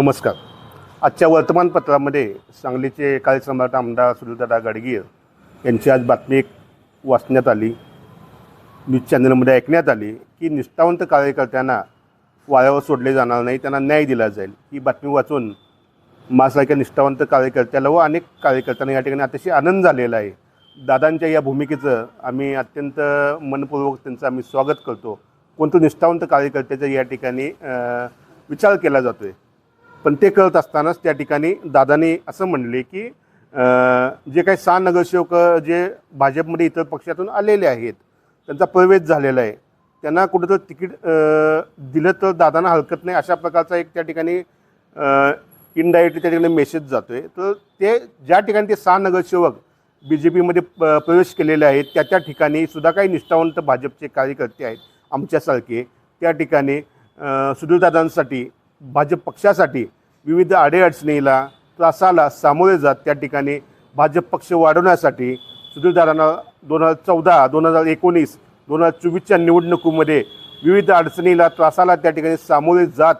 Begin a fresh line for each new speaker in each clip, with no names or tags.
नमस्कार. आजच्या वर्तमानपत्रामध्ये सांगलीचे कार्यसम्राट आमदार सुनीलदादा गाडगीळ यांची आज बातमी एक वाचण्यात आली. न्यूज चॅनलमध्ये ऐकण्यात आली की निष्ठावंत कार्यकर्त्यांना वाऱ्यावर सोडले जाणार नाही त्यांना न्याय दिला जाईल. ही बातमी वाचून माझ्यासारख्या निष्ठावंत कार्यकर्त्याला व अनेक कार्यकर्त्यांना या ठिकाणी अतिशय आनंद झालेला आहे. दादांच्या या भूमिकेचं आम्ही अत्यंत मनपूर्वक त्यांचं आम्ही स्वागत करतो. कोणतं निष्ठावंत कार्यकर्त्याचा या ठिकाणी विचार केला जातो आहे पण ते करत असतानाच त्या ठिकाणी दादाने असं म्हणले की जे काही सहा नगरसेवक जे भाजपमध्ये इतर पक्षातून आलेले आहेत त्यांचा प्रवेश झालेला आहे. त्यांना कुठंतरी तिकीट दिलं तर दादांना हरकत नाही अशा प्रकारचा एक त्या ठिकाणी इनडायरेक्टली त्या ठिकाणी मेसेज जातो आहे तर ते ज्या ठिकाणी ते सहा नगरसेवक बी जे पीमध्ये प्रवेश केलेले आहेत त्या त्या ठिकाणी सुद्धा काही निष्ठावंत भाजपचे कार्यकर्ते आहेत आमच्यासारखे. त्या ठिकाणी अ, सुधीरदादांसाठी भाजप पक्षासाठी विविध अडेअडचणीला त्रासाला सामोरे जात त्या ठिकाणी भाजप पक्ष वाढवण्यासाठी सुधीरदारांना दोन हजार चौदा दोन हजार एकोणीस दोन हजार चोवीसच्या निवडणुकीमध्ये विविध अडचणीला त्रासाला त्या ठिकाणी सामोरे जात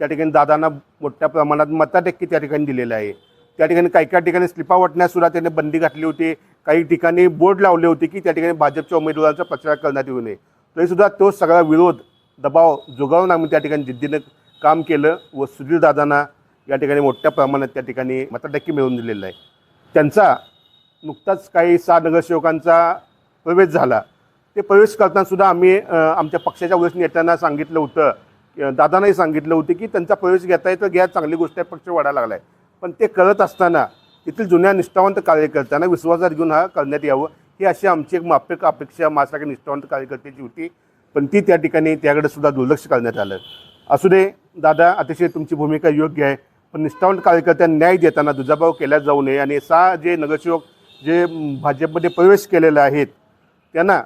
त्या ठिकाणी दादांना मोठ्या प्रमाणात मताटक्के त्या ठिकाणी दिलेलं आहे. त्या ठिकाणी काही काही ठिकाणी स्लिपा वाटण्यासुद्धा त्यांनी बंदी घातली होती. काही ठिकाणी बोर्ड लावले होते की त्या ठिकाणी भाजपच्या उमेदवारांचा प्रचार करण्यात येऊ नये. तरीसुद्धा तो सगळा विरोध दबाव जुगावून आम्ही त्या ठिकाणी जिद्दीनं काम केलं व सुधीर दादांना या ठिकाणी मोठ्या प्रमाणात त्या ठिकाणी मताटक्के मिळवून दिलेलं आहे. त्यांचा नुकताच काही सहा नगरसेवकांचा प्रवेश झाला. ते प्रवेश करतानासुद्धा आम्ही आमच्या पक्षाच्या वरिष्ठ नेत्यांना सांगितलं होतं की, दादांनाही सांगितलं होतं की त्यांचा प्रवेश घेता तर घ्या चांगली गोष्ट आहे पक्ष वाढायला लागला आहे पण ते करत असताना तेथील जुन्या निष्ठावंत कार्यकर्त्यांना विश्वासात घेऊन हा करण्यात यावं ही अशी आमची एक माफक अपेक्षा माझ्यासारख्या निष्ठावंत कार्यकर्त्याची होती. पण ती त्या ठिकाणी त्याकडे सुद्धा दुर्लक्ष करण्यात आलं. असू दे दादा अतिशय तुमची भूमिका योग्य आहे पण निष्ठावंत कार्यकर्त्यांना न्याय देताना दुजाभाव केला जाऊ नये आणि सहा जे नगरसेवक जे भाजपमध्ये प्रवेश केलेले आहेत त्यांना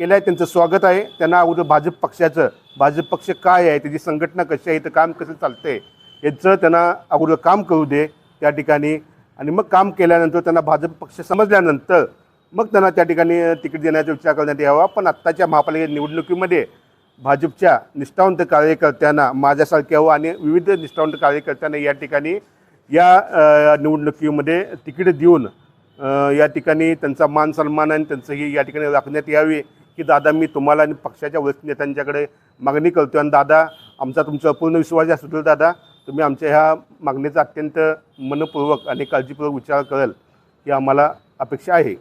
केलं आहे त्यांचं स्वागत आहे. त्यांना अगोदर भाजप पक्षाचं भाजप पक्ष काय आहे त्याची संघटना कशी आहे तर काम कसं चालतंय याचं त्यांना अगोदर काम करू दे त्या ठिकाणी. आणि मग काम केल्यानंतर त्यांना भाजप पक्ष समजल्यानंतर मग त्यांना त्या ठिकाणी तिकीट देण्याचा विचार करण्यात यावा. पण आत्ताच्या महापालिका निवडणुकीमध्ये भाजपच्या निष्ठावंत कार्यकर्त्यांना माझ्यासारख्या हो आणि विविध निष्ठावंत कार्यकर्त्यांना या ठिकाणी या निवडणुकीमध्ये तिकीट देऊन या ठिकाणी त्यांचा मान सन्मान आणि त्यांचं ही या ठिकाणी राखण्यात यावी की दादा मी तुम्हाला आणि पक्षाच्या वरिष्ठ नेत्यांच्याकडे मागणी करतो आणि दादा आमचा तुमचा पूर्ण विश्वास आहे सुधीर दादा तुम्ही आमच्या ह्या मागणीचा अत्यंत मनपूर्वक आणि काळजीपूर्वक विचार कराल ही आम्हाला अपेक्षा आहे.